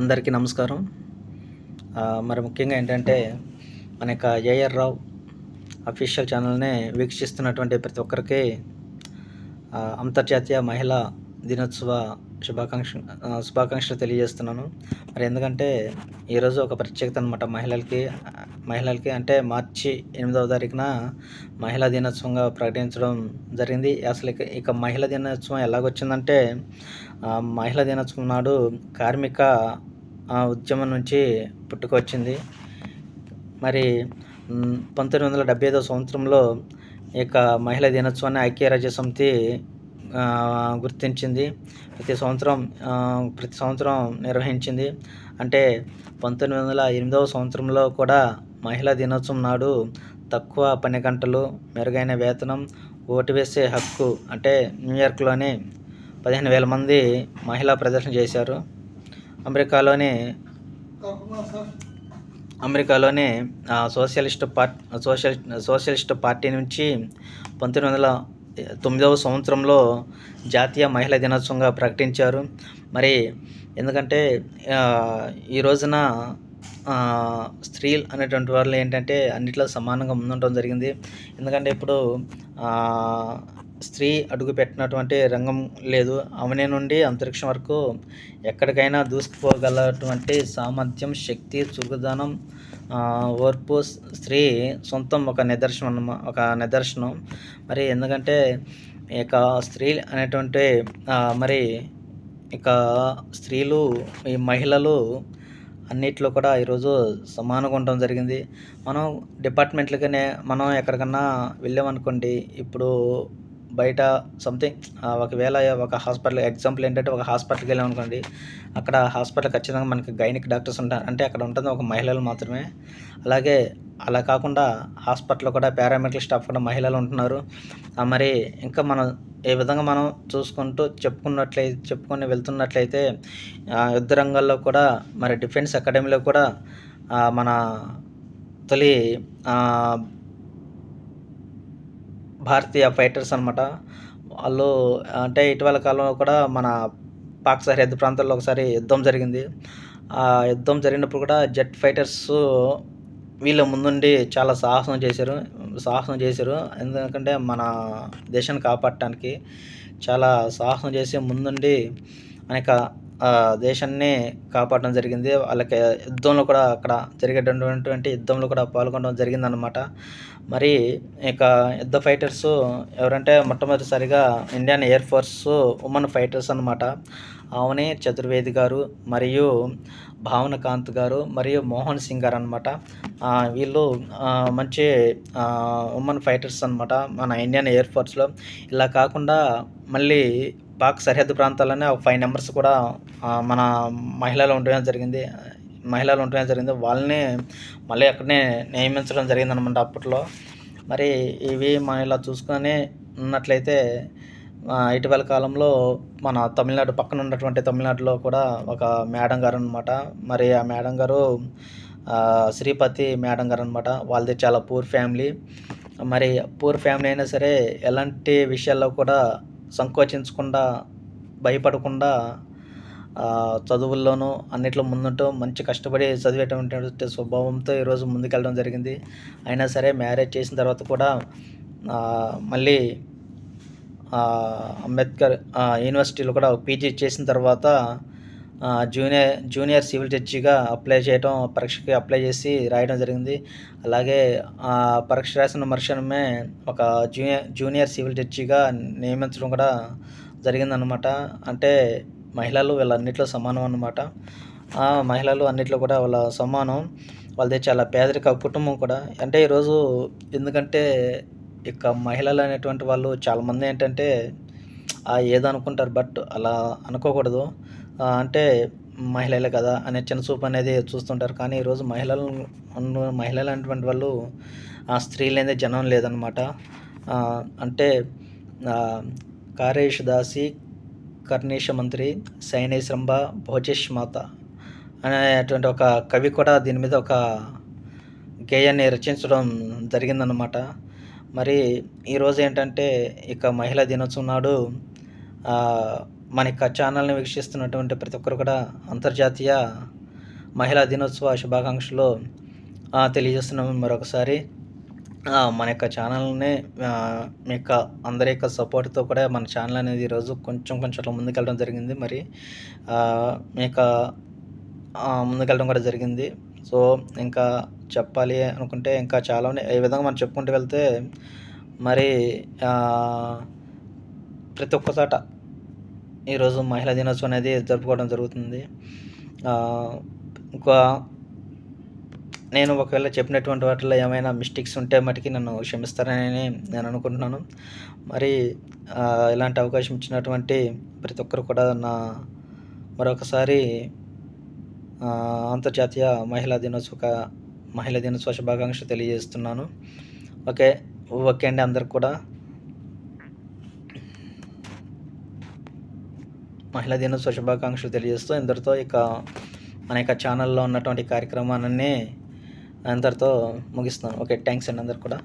అందరికీ నమస్కారం. మరి ముఖ్యంగా ఏంటంటే మన యొక్క ఏఆర్ రావు అఫీషియల్ ఛానల్ని వీక్షిస్తున్నటువంటి ప్రతి ఒక్కరికి అంతర్జాతీయ మహిళా దినోత్సవ శుభాకాంక్ష శుభాకాంక్షలు తెలియజేస్తున్నాను. మరి ఎందుకంటే ఈరోజు ఒక ప్రత్యేకత అనమాట మహిళలకి మహిళలకి అంటే మార్చి ఎనిమిదవ తారీఖున మహిళా దినోత్సవంగా ప్రకటించడం జరిగింది. అసలు ఇక ఇక మహిళా దినోత్సవం ఎలాగొచ్చిందంటే మహిళా దినోత్సవం నాడు కార్మిక ఉద్యమం నుంచి పుట్టుకొచ్చింది. మరి పంతొమ్మిది వందల డెబ్బై ఐదవ సంవత్సరంలో ఈ మహిళా దినోత్సవాన్ని ఐక్యరాజ్య సమితి గుర్తించింది. ప్రతి సంవత్సరం ప్రతి సంవత్సరం నిర్వహించింది. అంటే పంతొమ్మిది వందల ఎనిమిదవ సంవత్సరంలో కూడా మహిళా దినోత్సవం నాడు తక్కువ పని గంటలు మెరుగైన వేతనం ఓటు వేసే హక్కు అంటే న్యూయార్క్లోని పదిహేను వేల మంది మహిళా ప్రదర్శన చేశారు. అమెరికాలోని అమెరికాలోని socialist part social socialist party నుంచి పంతొమ్మిది వందల తొమ్మిదవ సంవత్సరంలో జాతీయ మహిళా దినోత్సవంగా ప్రకటించారు. మరి ఎందుకంటే ఈ రోజున స్త్రీలు అనేటువంటి వాళ్ళు ఏంటంటే అన్నిట్లో సమానంగా ముందుండటం జరిగింది. ఎందుకంటే ఇప్పుడు స్త్రీ అడుగు పెట్టినటువంటి రంగం లేదు. అవనే నుండి అంతరిక్షం వరకు ఎక్కడికైనా దూసుకుపోగలటువంటి సామర్థ్యం శక్తి చురుకుదనం ఓర్పు స్త్రీ సొంతం ఒక నిదర్శనం అన్నమా ఒక నిదర్శనం. మరి ఎందుకంటే ఇక స్త్రీ అనేటువంటి మరి ఇక స్త్రీలు ఈ మహిళలు అన్నిట్లో కూడా ఈరోజు సమానంగా ఉండడం జరిగింది. మనం డిపార్ట్మెంట్లకనే మనం ఎక్కడికన్నా వెళ్ళామనుకోండి ఇప్పుడు బయట సంథింగ్ ఒకవేళ ఒక హాస్పిటల్ ఎగ్జాంపుల్ ఏంటంటే ఒక హాస్పిటల్కి వెళ్ళామనుకోండి అక్కడ హాస్పిటల్ ఖచ్చితంగా మనకి గైనిక్ డాక్టర్స్ ఉంటారు. అంటే అక్కడ ఉంటుంది ఒక మహిళలు మాత్రమే. అలాగే అలా కాకుండా హాస్పిటల్లో కూడా పారామెడికల్ స్టాఫ్ కూడా మహిళలు ఉంటున్నారు. మరి ఇంకా మనం ఏ విధంగా మనం చూసుకుంటూ చెప్పుకున్నట్లయితే చెప్పుకొని వెళ్తున్నట్లయితే యుద్ధ రంగాల్లో కూడా మరి డిఫెన్స్ అకాడమీలో కూడా మన తొలి భారతీయ ఫైటర్స్ అనమాట వాళ్ళు అంటే ఇటీవల కాలంలో కూడా మన పాక్ సరిహద్దు ప్రాంతాల్లో ఒకసారి యుద్ధం జరిగింది. ఆ యుద్ధం జరిగినప్పుడు కూడా జెట్ ఫైటర్స్ వీళ్ళ ముందుండి చాలా సాహసం చేశారు సాహసం చేశారు. ఎందుకంటే మన దేశాన్ని కాపాడటానికి చాలా సాహసం చేసి ముందుండి అనేక దేశాన్ని కాపాడడం జరిగింది. వాళ్ళకి యుద్ధంలో కూడా అక్కడ జరిగేటటువంటి యుద్ధంలో కూడా పాల్గొనడం జరిగిందనమాట మరి ఇక యుద్ధ ఫైటర్స్ ఎవరంటే మొట్టమొదటిసారిగా Indian air force women fighters అనమాట ఆమెనే చతుర్వేది గారు మరియు భావన కాంత్ గారు మరియు మోహన్ సింగ్ గారు అనమాట వీళ్ళు మంచి ఉమెన్ ఫైటర్స్ అనమాట మన ఇండియన్ ఎయిర్ ఫోర్స్లో ఇలా కాకుండా మళ్ళీ పాక్ సరిహద్దు ప్రాంతాల్లోనే ఒక ఫైవ్ నెంబర్స్ కూడా మన మహిళలు ఉండడం జరిగింది. మహిళలు ఉండడం జరిగింది. వాళ్ళని మళ్ళీ అక్కడనే నియమించడం జరిగింది అనమాట అప్పట్లో. మరి ఇవి మనం ఇలా చూసుకొని ఉన్నట్లయితే ఇటీవల కాలంలో మన తమిళనాడు పక్కన ఉన్నటువంటి తమిళనాడులో కూడా ఒక మేడం గారు అనమాట మరి ఆ మేడం గారు శ్రీపతి మేడం గారు అనమాట వాళ్ళది చాలా పూర్ ఫ్యామిలీ. మరి పూర్ ఫ్యామిలీ అయినా సరే ఎలాంటి విషయాల్లో కూడా సంకోచించకుండా భయపడకుండా చదువుల్లోనూ అన్నిట్లో ముందుంటూ మంచి కష్టపడి చదివేటటువంటి స్వభావంతో ఈరోజు ముందుకెళ్ళడం జరిగింది. అయినా సరే మ్యారేజ్ చేసిన తర్వాత కూడా మళ్ళీ అంబేద్కర్ యూనివర్సిటీలో కూడా పీజీ చేసిన తర్వాత జూనియర్ జూనియర్ సివిల్ జడ్జిగా అప్లై చేయడం పరీక్షకి అప్లై చేసి రాయడం జరిగింది. అలాగే ఆ పరీక్ష రాసిన మరుక్షణమే ఒక జూనియర్ జూనియర్ సివిల్ జడ్జిగా నియమించడం కూడా జరిగిందనమాట అంటే మహిళలు వీళ్ళన్నిట్లో సమానం అనమాట మహిళలు అన్నిట్లో కూడా వాళ్ళ సమానం. వాళ్ళది చాలా పేదరిక కుటుంబం కూడా. అంటే ఈరోజు ఎందుకంటే ఇక మహిళలు అనేటువంటి వాళ్ళు చాలామంది ఏంటంటే ఏదనుకుంటారు ఏదో అనుకుంటారు బట్ అలా అనుకోకూడదు. అంటే మహిళలే కదా అనే చిన్న చూపు అనేది చూస్తుంటారు. కానీ ఈరోజు మహిళలు మహిళలు అనేటువంటి వాళ్ళు ఆ, స్త్రీలు అనేది జనం లేదనమాట. అంటే కారేష్ దాసి కర్ణేశ మంత్రి సైనేశ్రంభ భోజేష్ మాత అనేటువంటి ఒక కవి కూడా దీని మీద ఒక గేయాన్ని రచించడం జరిగిందనమాట. మరి ఈరోజు ఏంటంటే ఇక మహిళా దినోత్సవం నాడు మన యొక్క ఛానల్ని వీక్షిస్తున్నటువంటి ప్రతి ఒక్కరు కూడా అంతర్జాతీయ మహిళా దినోత్సవ శుభాకాంక్షలు తెలియజేస్తున్నాము మరొకసారి. మన యొక్క ఛానల్ని మీ యొక్క అందరి యొక్క సపోర్ట్తో కూడా మన ఛానల్ అనేది ఈరోజు కొంచెం కొంచెం అట్లా ముందుకెళ్ళడం జరిగింది. మరి మీ యొక్క ముందుకెళ్ళడం కూడా జరిగింది. సో ఇంకా చెప్పాలి అనుకుంటే ఇంకా చాలా ఉన్నాయి ఈ విధంగా మనం చెప్పుకుంటూ వెళ్తే మరి ప్రతి ఒక్క చోట ఈరోజు మహిళా దినోత్సవం అనేది జరుపుకోవడం జరుగుతుంది. ఇంకా నేను ఒకవేళ చెప్పినటువంటి వాటిలో ఏమైనా మిస్టేక్స్ ఉంటే మటుకి నన్ను క్షమిస్తారని నేను అనుకుంటున్నాను. మరి ఇలాంటి అవకాశం ఇచ్చినటువంటి ప్రతి ఒక్కరు కూడా నా మరొకసారి అంతర్జాతీయ మహిళా దినోత్సవ మహిళా దినోత్సవ శుభాకాంక్షలు తెలియజేస్తున్నాను. ఓకే ఓకే అండి అందరికి కూడా. మహిళా దినోత్సవ శుభాకాంక్షలు తెలియజేస్తూ ఇందరితో ఇక మన యొక్క ఛానల్లో ఉన్నటువంటి కార్యక్రమాన్ని అందరితో ముగిస్తున్నాను. ఓకే థ్యాంక్స్ అండి అందరికి కూడా.